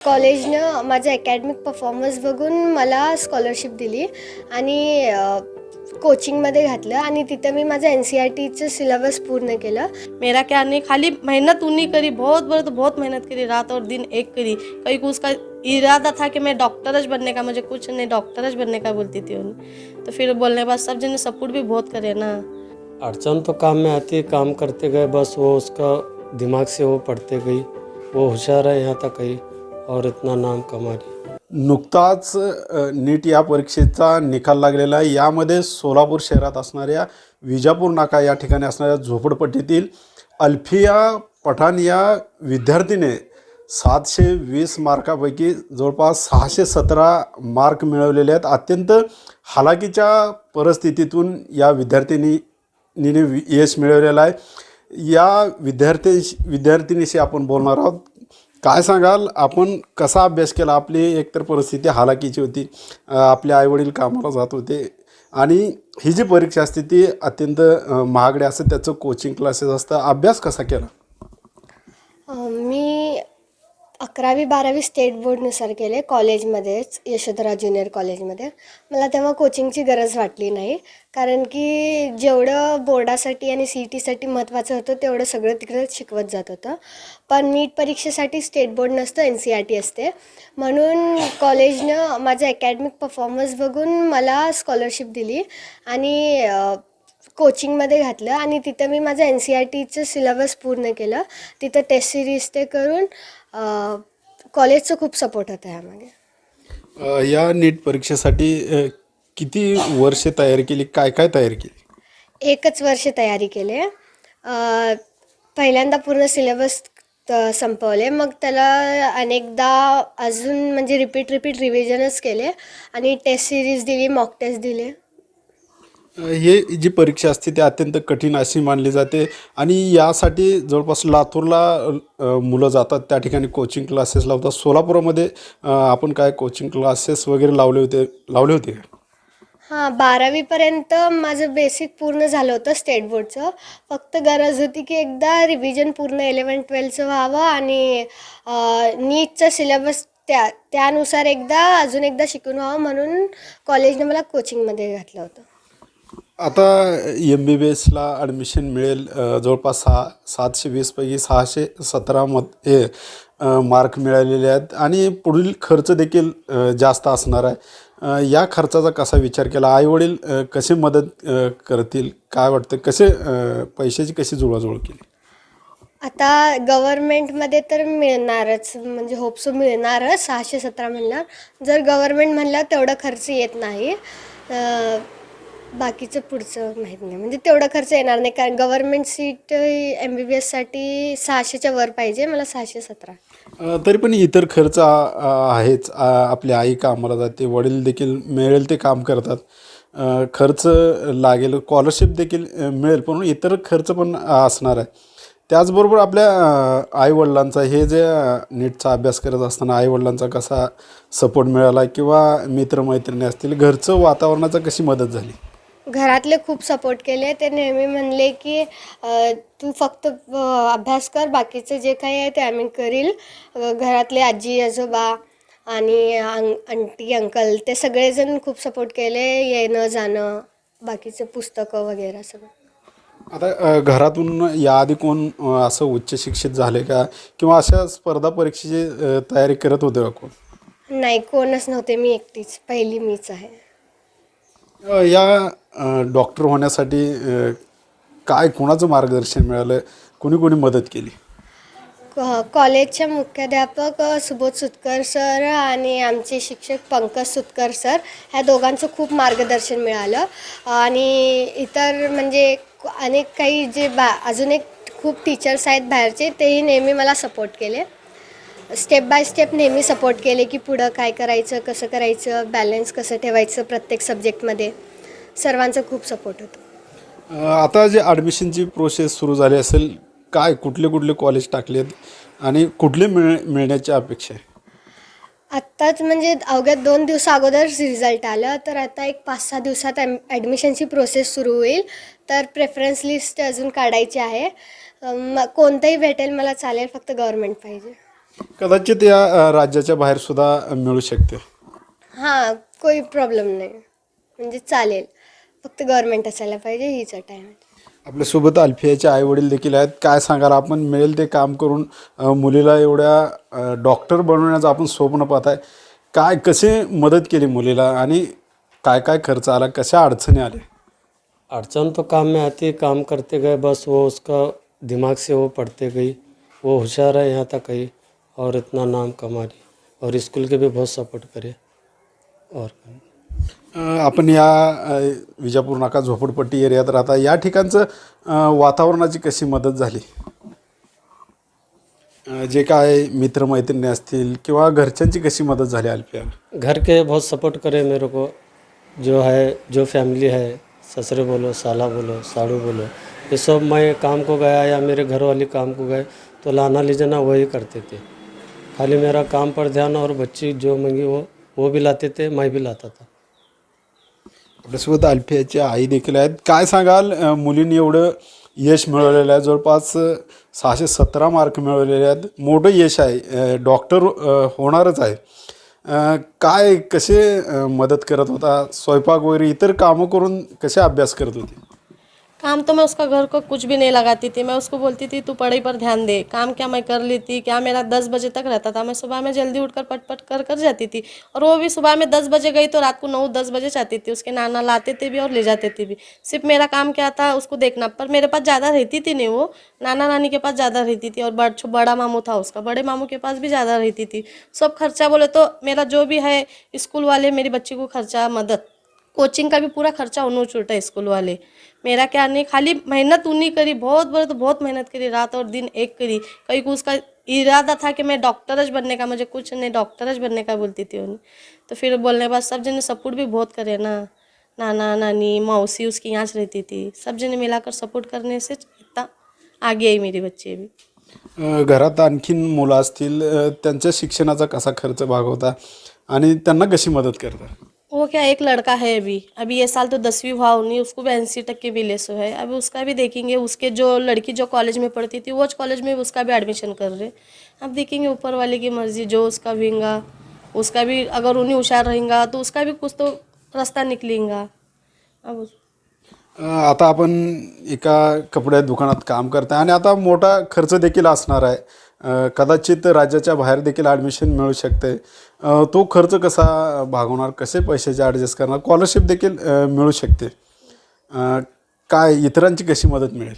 कॉलेजनं माझा academic performance बघून मला स्कॉलरशिप दिली आणि कोचिंगमध्ये घातलं आणि तिथं मी माझं एन सी आर टीचं सिलेबस पूर्ण केलं. मेरा क्या नहीं खाली मेहनत उन्हीं करी बहुत बड़े तो बहुत मेहनत करी रात और दिन एक करी। कहीं को उसका इरादा था कि मैं डॉक्टरच बनने का मुझे कुछ नहीं डॉक्टरच बनने का बोलती थी उन्हें। तो फिर बोलने के बाद सब जने सपोर्ट भी बहुत करे ना। अड़चन तो काम में आती है काम करते गए बस वो उसका दिमाग से वो पढ़ते गई वो होशियार है यहाँ तक और इतना नाम कमा नुकताच नीट या परीक्षेचा निकाल लागलेला आहे. यामध्ये सोलापूर शहरात असणाऱ्या विजापूर नाका या ठिकाणी असणाऱ्या झोपडपट्टीतील अल्फिया पठाण या विद्यार्थीने सातशे वीस मार्कापैकी जवळपास सहाशे सतरा मार्क मिळवलेले आहेत. अत्यंत हालाकीच्या परिस्थितीतून या विद्यार्थिनीने यश मिळवलेलं आहे. या विद्यार्थी विद्यार्थिनीशी आपण बोलणार आहोत. काय सांगाल? आपण कसा अभ्यास केला? आपली एकतर परिस्थिती हालाकीची होती. आपले आईवडील कामाला जात होते. आणि ही जी परीक्षा असते ती अत्यंत महागडी असते. त्याचं कोचिंग क्लासेस असतं. अभ्यास कसा केला? मी अकरावी बारावी स्टेट बोर्डनुसार केले कॉलेजमध्येच यशोधरा ज्युनियर कॉलेजमध्ये मला तेव्हा कोचिंगची गरज वाटली नाही. कारण की जेवढं बोर्डासाठी आणि सी ई टीसाठी महत्त्वाचं होतं तेवढं सगळं तिकडे शिकवत जात होतं. पण नीट परीक्षेसाठी स्टेट बोर्ड नसतं एन सी आर टी असते. म्हणून कॉलेजनं माझा अकॅडमिक परफॉर्मन्स बघून मला स्कॉलरशिप दिली. आणि कोचिंगमध्ये घातलं आणि तिथं मी माझं एन सी आर टीचं सिलेबस पूर्ण केलं. तिथं टेस्ट सिरीज ते करून कॉलेजचं खूप सपोर्ट होतं अ, या नीट परीक्षेसाठी किती वर्षे तयारी केली? काय काय तयारी केली? एकच वर्ष तयारी केले. पहिल्यांदा पूर्ण सिलेबस संपवले. मग त्याला अनेकदा अजून म्हणजे रिपीट रिपीट रिव्हिजनच केले. आणि टेस्ट सिरीज दिली मॉक टेस्ट दिले. हे जी परीक्षा असते ती अत्यंत कठीण अशी मानली जाते. आणि यासाठी जवळपास लातूरला मुलं जातात. त्या ठिकाणी कोचिंग क्लासेस लावतात. सोलापुरामध्ये आपण काय कोचिंग क्लासेस वगैरे लावले होते लावले होते हां बारावीपर्यंत माझं बेसिक पूर्ण झालं होतं स्टेट बोर्डचं फक्त गरज होती की एकदा रिव्हिजन पूर्ण इलेवन ट्वेल्थचं व्हावं आणि नीटचं सिलेबस त्या त्यानुसार एकदा अजून एकदा शिकून व्हावं म्हणून कॉलेजने मला कोचिंगमध्ये घातलं होतं. आता एम बी बी एसला ॲडमिशन मिळेल जवळपास सहा सातशे वीसपैकी सहाशे सतरा मत हे मार्क मिळालेले आहेत. आणि पुढील खर्च देखील जास्त असणार आहे. या खर्चाचा कसा विचार केला? आईवडील अ, कसे मदत करतील? काय वाटतं? कसे पैशाची कशी जुळवाजुळव केली? आता गव्हर्मेंटमध्ये तर मिळणारच म्हणजे होपसो मिळणारच सहाशे सतरा मिळणार जर गव्हर्मेंट म्हणलं तेवढा खर्च येत नाही. बाकीचं पुढचं माहीत नाही. म्हणजे तेवढा खर्च येणार नाही कारण government seat M B B एससाठी सहाशेच्या वर पाहिजे मला सहाशे सतरा. अ, तरी पण इतर खर्च आ- आ- आहेच. आ, आपली आई कामाला जाते वडील देखील मिळेल ते काम करतात. अ, खर्च लागेल स्कॉलरशिप देखील अ, मिळेल पण इतर खर्च पण असणार आहे. त्याचबरोबर आपल्या आईवडिलांचा हे जे अ, नीटचा अभ्यास करत असताना आईवडिलांचा कसा सपोर्ट मिळाला किंवा मित्रमैत्रिणी असतील घरचं वातावरणाचा कशी मदत झाली? घरातले खूप सपोर्ट केले. ते नेहमी म्हणले की तू फक्त अभ्यास कर बाकीचं जे काही आहे ते आम्ही करील. घरातले आजी आजोबा आणि आंटी अंकल ते सगळेजण खूप सपोर्ट केले. येणं जाणं बाकीचं पुस्तकं वगैरे सगळं. आता घरातून याआधी कोण असं उच्च शिक्षित झाले का? किंवा अशा स्पर्धा परीक्षेची तयारी करत होते का कोण? नाही कोणच नव्हते. मी एकटीच. पहिली मीच आहे. या डॉक्टर होण्यासाठी काय कोणाचं मार्गदर्शन मिळालं कोणी कोणी मदत केली? कॉलेजचे मुख्याध्यापक सुबोध सुतकर सर आणि आमचे शिक्षक पंकज सुतकर सर ह्या दोघांचं खूप मार्गदर्शन मिळालं. आणि इतर म्हणजे अनेक काही जे बा अजून एक खूप टीचर्स आहेत बाहेरचे तेही नेहमी मला सपोर्ट केले. स्टेप बाय स्टेप नेहमी सपोर्ट केले की पुढं काय करायचं कसं करायचं बॅलन्स कसं ठेवायचं प्रत्येक सब्जेक्टमध्ये सर्वांचा खूप सपोर्ट होतो. अ, आता जे ॲडमिशनची प्रोसेस सुरू झाली असेल काय कुठले कुठले कॉलेज टाकलेत आणि कुठले मिळ मिळण्याची अपेक्षा आहे? आत्ताच म्हणजे अवघ्या दोन दिवस अगोदर रिझल्ट आलं तर आता एक पाच सहा दिवसात ॲम ॲडमिशनची प्रोसेस सुरू होईल. तर प्रेफरन्स लिस्ट अजून काढायची आहे. अं, म कोणतंही भेटेल मला चालेल फक्त गव्हर्मेंट पाहिजे. कदाचित या अ, राज्याच्या बाहेर सुद्धा मिळू शकते. हां काही प्रॉब्लेम नाही. म्हणजे चालेल. फक्त गव्हर्मेंट असायला पाहिजे हीच अट आहे आपल्यासोबत अल्फियाचे आई वडील देखील आहेत. काय सांगाल? आपण मिळेल ते काम करून अ, मुलीला एवढ्या डॉक्टर बनवण्याचं आपण स्वप्न पाहताय. काय कसे मदत केली मुलीला आणि काय काय खर्च आला? कशा अडचणी आल्या? अड़चन तो काम में आती है काम करते गए बस वो उसका दिमाग से वो पढ़ते गई। वो होशियार है यहाँ तक गई और इतना नाम कमा रही और स्कूल के भी बहुत सपोर्ट करे। और आपण या विजापूर नाका झोपडपट्टी एरियात राहता या ठिकाणचं वातावरणाची कशी मदत झाली? जे काय मित्रमैत्रिणी असतील किंवा घरच्यांची कशी मदत झाली अल्पिया घर के बहुत सपोर्ट करे मेरे को। जो है जो फैमिली है ससुरे बोलो साला बोलो साड़ू बोलो ये सब मैं काम को गया या मेरे घर वाले काम को गए तो लाना ले जाना वही करते थे। खाली मेरा काम पर ध्यान और बच्ची जो मंगी वो वो भी लाते थे मैं भी लाता था। आपल्यासोबत अल्फियाची आई देखील आहेत. काय सांगाल? मुलींनी एवढं यश मिळवलेलं आहे. जवळपास सहाशे सतरा मार्क मिळवलेले आहेत. मोठं यश आहे. डॉक्टर होणारच आहे. काय कसे मदत करत होता? स्वयंपाक वगैरे इतर कामं करून कसे अभ्यास करत होते? काम तो मैं उसका घर को कुछ भी नहीं लगाती थी, मैं उसको बोलती थी, तू पढ़ाई पर ध्यान दे, काम क्या मैं कर लेती, क्या मेरा दस बजे तक रहता था? मैं सुबह में जल्दी उठकर पट पट कर कर जाती थी और वो भी सुबह में दस बजे गई तो रात को नौ, दस बजे जाती थी, उसके नाना लाते थे भी और ले जाते थे भी। सिर्फ़ मेरा काम क्या था, उसको देखना, पर मेरे पास ज़्यादा रहती थी नहीं वो, नाना नानी के पास ज़्यादा रहती थी और बड़, बड़ा मामू था उसका, बड़े मामू के पास भी ज़्यादा रहती थी। सब खर्चा बोले तो मेरा जो भी है, स्कूल वाले मेरी बच्ची को खर्चा, मदद। कोचिंग का भी पूरा खर्चा उन्होंने छूटा स्कूल वाले। मेरा क्या नहीं खाली मेहनत उन्हीं करी बहुत बड़े तो बहुत मेहनत करी रात और दिन एक करी। कहीं को उसका इरादा था कि मैं डॉक्टरच बनने का मुझे कुछ नहीं डॉक्टरच बनने का बोलती थी उन्हें। तो फिर बोलने के बाद सब जने सपोर्ट भी बहुत करे ना। नाना नानी मौसी उसकी यहाँ रहती थी। सब जने मिलाकर सपोर्ट करने से इतना आगे आई मेरी बच्ची भी घरात आणखीन मुलं असतील त्यांच्या शिक्षणाचा कसा खर्च भागवता आणि त्यांना कशी मदत करता? वो क्या एक लड़का है अभी। अभी ये साल तो दसवीं हुआ नहीं उसको भी एन टक्के मिले सो है। अभी उसका भी देखेंगे उसके जो लड़की जो कॉलेज में पढ़ती थी वो कॉलेज में उसका भी एडमिशन कर रहे। अब देखेंगे ऊपर वाले की मर्ज़ी जो उसका भी होगा उसका भी अगर उन्हें होशियार रहेगा तो उसका भी कुछ तो रास्ता निकलेगा। अब आता आपण एका कपड्या दुकानात काम करताय आणि आता मोठा खर्च असणार आहे. अ, कदाचित राज्याच्या बाहेर देखील ॲडमिशन मिळू शकते. तो खर्च कसा भागवणार? कसे पैशाचे ॲडजस्ट करणार? स्कॉलरशिप देखील मिळू शकते. काय इतरांची कशी मदत मिळेल?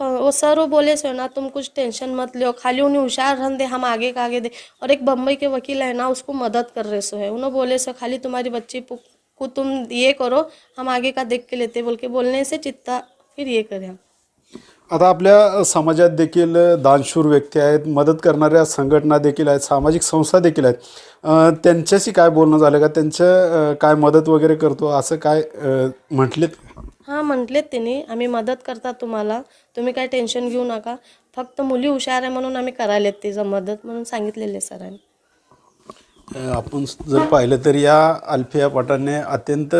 वो सर वो बोले सो ना तुम कुछ टेंशन मत लो खाली उन्हें होशियार रहने दे हम आगे का आगे दे। और एक बम्बई के वकील है ना उसको मदद कर रहे सो है। उन्होंने बोले सो खाली तुम्हारी बच्ची को तुम ये करो हम आगे का देख के लेते बोल के बोलने से चित्ता फिर ये करें। हम आता आपल्या समाजात देखील दानशूर व्यक्ती आहेत मदत करणाऱ्या संघटना देखील आहेत सामाजिक संस्था देखील आहेत. त्यांच्याशी काय बोलणं झालं का? त्यांच्या अ, काय मदत वगैरे करतो? असं काय म्हटलेत? हां म्हटलेत त्यांनी. आम्ही मदत करता तुम्हाला. तुम्ही काय टेन्शन घेऊ नका. फक्त मुली हुशार आहे म्हणून आम्ही करायलेत तिचं मदत म्हणून सांगितलेले सरांनी आपण जर पाहिलं तर या अल्फिया पठाणने अत्यंत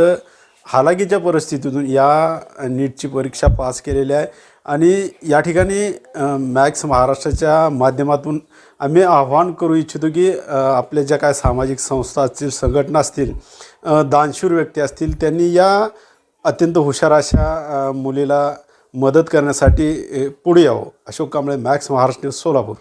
हालाकीच्या परिस्थितीतून या नीटची परीक्षा पास केलेली आहे. आणि या ठिकाणी मॅक्स महाराष्ट्राच्या माध्यमातून आम्ही आव्हान करू इच्छितो की आपल्या ज्या काय सामाजिक संस्था असतील संघटना असतील दानशूर व्यक्ती असतील त्यांनी या अत्यंत हुशार अशा मुलीला मदत करण्यासाठी पुढे यावं. Ashok Kamble Max Maharashtra news Solapur.